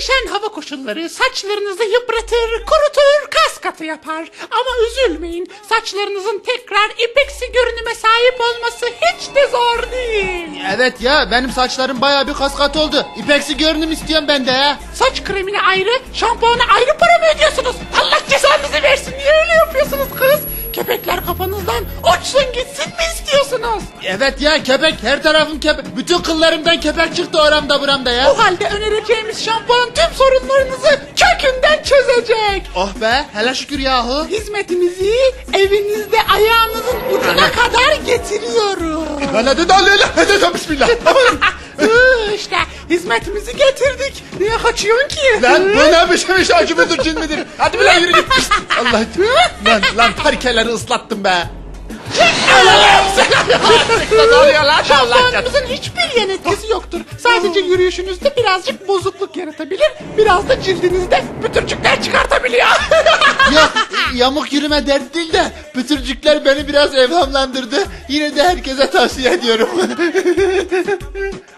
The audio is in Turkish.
Değişen hava koşulları saçlarınızı yıpratır, kurutur, kas katı yapar. Ama üzülmeyin, saçlarınızın tekrar ipeksi görünüme sahip olması hiç de zor değil. Evet ya benim saçlarım baya bir kaskat oldu. İpeksi görünüm istiyorum ben de ya. Saç kremine ayrı, şampuana ayrı para mı ödüyorsunuz? Kepekler kafanızdan uçsun gitsin mi istiyorsunuz? Evet ya kepek her tarafım kepek. Bütün kıllarımdan kepek çıktı oramda buramda ya. O halde önereceğimiz şampuan tüm sorunlarınızı kökünden çözecek. Oh be hele şükür yahu. Hizmetimizi evinizde ayağınızın ucuna kadar getiriyoruz. Hadi de öyle hadi bismillah. Hizmetimizi getirdik. Niye kaçıyorsun ki? Lan bu ne biçim acı mıdır cin midir? Hadi bir lan yürü git. Allah lan lan parkeleri ıslattım be. Şampuanımızın hiçbir yan etkisi yoktur. Sadece yürüyüşünüzde birazcık bozukluk yaratabilir. Biraz da cildinizde pütürcükler çıkartabiliyor. Yok yamuk yürüme dert değil de pütürcükler beni biraz evhamlandırdı. Yine de herkese tavsiye ediyorum.